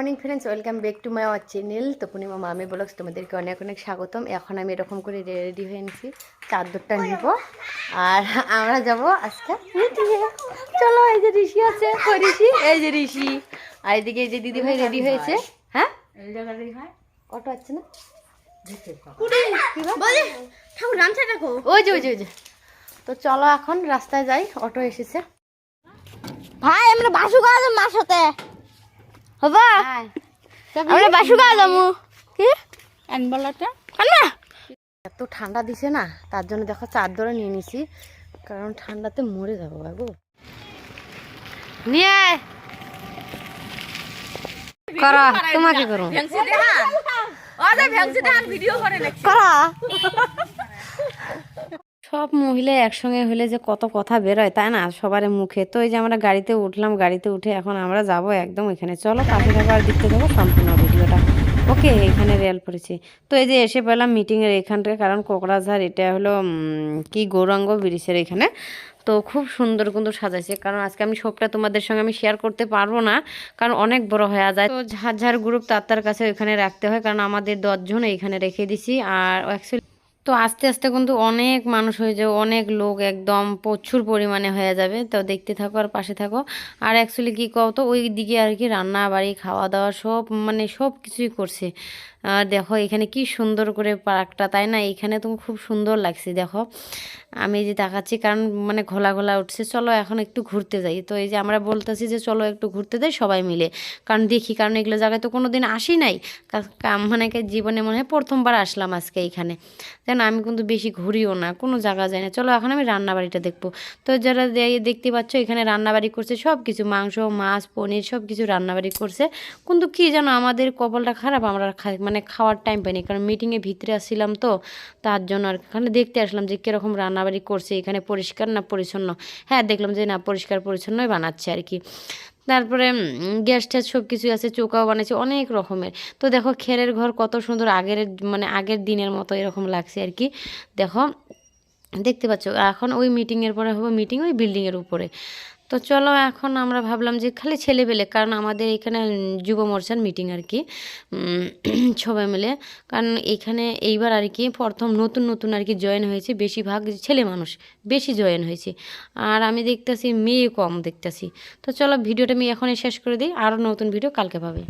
Morning friends welcome back to my our channel তো পূর্ণিমা মামি blogs তোমাদেরকে অনেক অনেক স্বাগতম। এখন আমি এরকম করে রেডি হয়ে নিছি চাদরটা নিব। আর আমরা যাব আজকে চলো এই যে ঋষি আছে। ঋষি এই যে ঋষি। আর এদিকে এই যে দিদি ভাই রেডি হয়েছে। হ্যাঁ? অটো আছে না? ওই যে ওই যে ওই যে। তো চলো এখন রাস্তায় যাই। অটো এসেছে। ভাই আমরা বাসু গাছ মার সাথে হবা। আমরা বাসু যাব কি? আনবলাটা কান্না এত ঠান্ডা দিছে না তার জন্য দেখো চাদরও নিয়ে নিছি কারণ ঠান্ডাতে মরে যাব বাবু। নিয়ে আয়। করো তোমাকে করো। করো। সব মহিলা একসঙ্গে হলে যে কত কথা বেরোয়, তাই না? সবার মুখে। তো এই যে আমরা গাড়িতে উঠলাম, গাড়িতে উঠে এখন আমরা যাব একদম এখানে। চলো পাশে থাকো আর দেখতে থাকো সম্পূর্ণ ভিডিওটা। ওকে, এখানে রেল পড়েছি। তো এই যে এসে পেলাম মিটিংয়ের এখানটায়, কারণ কোকড়াঝাড়, এটা হলো কি গৌরাঙ্গ ব্রিজের এখানে। তো খুব সুন্দর কিন্তু সাজাইছে, কারণ আজকে আমি সবটা তোমাদের সঙ্গে আমি শেয়ার করতে পারব না, কারণ অনেক বড় হয়ে যায়। তো ঝাড় ঝাড় গ্রুপ তার কাছে ওইখানে রাখতে হয়, কারণ আমাদের দশজন এখানে রেখে দিছি। আর অ্যাকচুয়ালি তো আস্তে আস্তে কিন্তু অনেক মানুষ হয়ে যাবে, অনেক লোক একদম প্রচুর পরিমাণে হয়ে যাবে। তো দেখতে থাকো আর পাশে থাকো। আর অ্যাকচুয়ালি কী কও তো, ওই দিকে আর কি রান্না বাড়ি, খাওয়া দাওয়া সব মানে সব কিছুই করছে। আর দেখো এখানে কি সুন্দর করে পার্কটা, তাই না? এখানে তো খুব সুন্দর লাগছে, দেখো। আমি যে তাকাচ্ছি, কারণ মানে ঘোলা ঘোলা উঠছে। চলো এখন একটু ঘুরতে যাই। তো এই যে আমরা বলতেছি যে চলো একটু ঘুরতে যাই সবাই মিলে। কারণ দেখি, কারণ এগুলো জায়গায় তো কোনো দিন আসি নাই। মানে জীবনে মনে হয় প্রথমবার আসলাম আজকে এইখানে যেন আমি কিন্তু বেশি ঘুরিও না, কোনো জায়গা যায় না। চলো এখন আমি রান্নাবাড়িটা দেখব। তো যারা দেখতে পাচ্ছ, এখানে রান্নাবাড়ি করছে সব কিছু মাংস, মাছ, পনির সব কিছু রান্নাবাড়ি করছে। কিন্তু কি জানো, আমাদের কপালটা খারাপ, আমরা মানে খাওয়ার টাইম পাইনি, কারণ মিটিংয়ে ভিতরে আসছিলাম তো, তার জন্য আর। এখানে দেখতে আসলাম যে কীরকম রান্নাবাড়ি করছে, এখানে পরিষ্কার না পরিচ্ছন্ন? হ্যাঁ দেখলাম যে না, পরিষ্কার পরিচ্ছন্নই বানাচ্ছে আর কি। তারপরে গ্যাস ট্যাস সব কিছুই আছে, চৌকাও বানিয়েছে অনেক রকমের। তো দেখো, খেরের ঘর কত সুন্দর আগের মানে আগের দিনের মতো এরকম লাগছে আর কি। দেখো দেখতে পাচ্ছ, এখন ওই মিটিংয়ের পরে হবে মিটিং ওই বিল্ডিংয়ের উপরে। তো চলো এখন আমরা ভাবলাম যে খালি ছেলে পেলে কারণ আমাদের এখানে যুব মোর্চার মিটিং আর কি সবাই মিলে। কারণ এখানে এইবার আর কি প্রথম নতুন নতুন আর কি জয়েন হয়েছে বেশিরভাগ ছেলে মানুষ, বেশি জয়েন হয়েছে। আর আমি দেখতেছি মেয়ে কম দেখতেছি। তো চলো ভিডিওটা আমি এখনই শেষ করে দিই আরও নতুন ভিডিও কালকে পাবে।